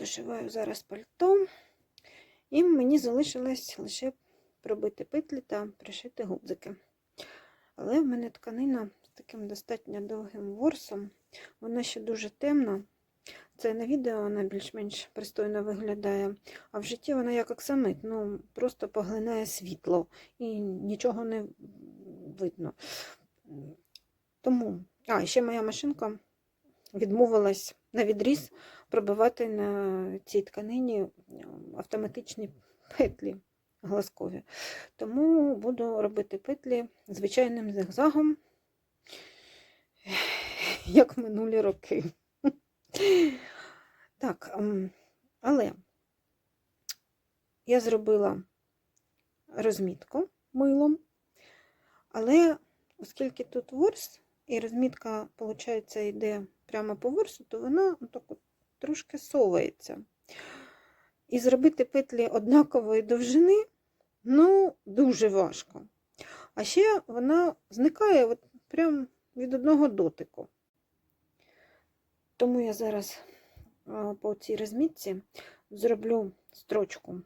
Дошиваю зараз пальто, і мені залишилось лише пробити петлі та пришити гудзики. Але в мене тканина з таким достатньо довгим ворсом. Вона ще дуже темна. Це на відео вона більш-менш пристойно виглядає, а в житті вона як оксамит, ну просто поглинає світло і нічого не видно. Тому, а, ще моя машинка відмовилась на відріз пробивати на цій тканині автоматичні петлі глазкові. Тому буду робити петлі звичайним зигзагом, як минулі роки. Так, ем, але я зробила розмітку милом, але оскільки тут ворс, і розмітка, виходить, йде прямо по ворсу, то вона так от трошки совається. І зробити петлі однакової довжини ну, дуже важко. А ще вона зникає от прямо від одного дотику. Тому я зараз по цій розмітці зроблю строчку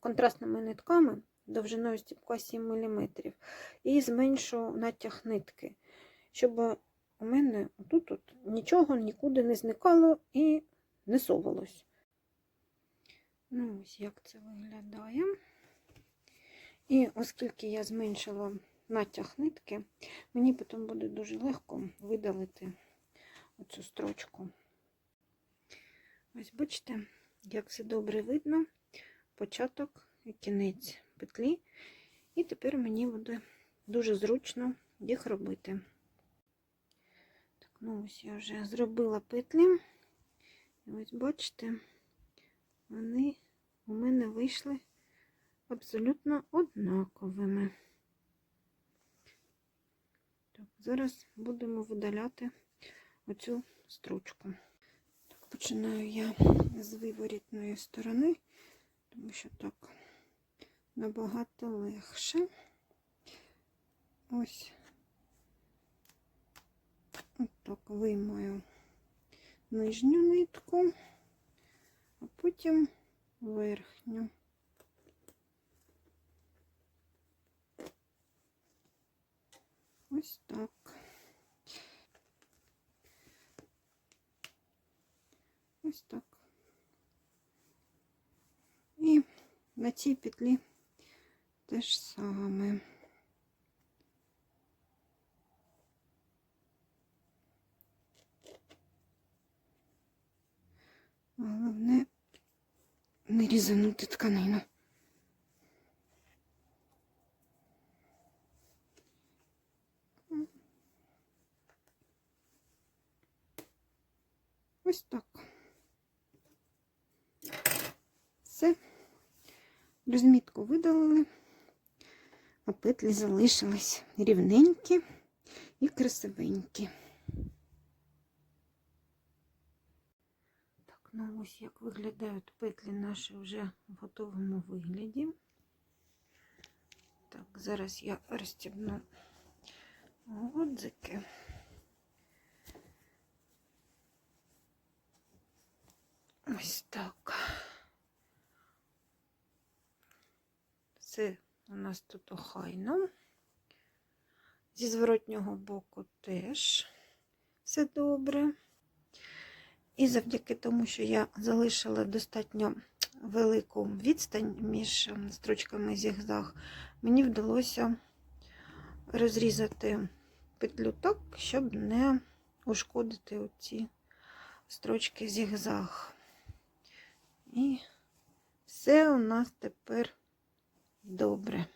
контрастними нитками довжиною стіпка 7 мм і зменшу натяг нитки, щоб у мене тут -от нічого нікуди не зникало і не совалось. Ну, ось як це виглядає. І оскільки я зменшила натяг нитки, мені потім буде дуже легко видалити оцю строчку. Ось бачите, як все добре видно, початок і кінець петлі. І тепер мені буде дуже зручно їх робити. Ну ось я вже зробила петлі. І ось бачите, вони у мене вийшли абсолютно однаковими. Так, зараз будемо видаляти оцю строчку. Так, починаю я з виворітної сторони, тому що так набагато легше. Ось так виймаю нижню нитку, а потім верхню. Ось так. Ось так. І на цій петлі те ж саме. Не різанути тканину. Ось так. Все. Розмітку видалили, а петлі залишились рівненькі і красивенькі. Ну ось як виглядають петлі наші вже в готовому вигляді. Так, зараз я розстібну годзики. Ось так. Це у нас тут охайно. Зі зворотнього боку теж все добре. І завдяки тому, що я залишила достатньо велику відстань між ем, строчками зігзаг, мені вдалося розрізати петлю так, щоб не ушкодити оці строчки зігзаг. І все у нас тепер добре.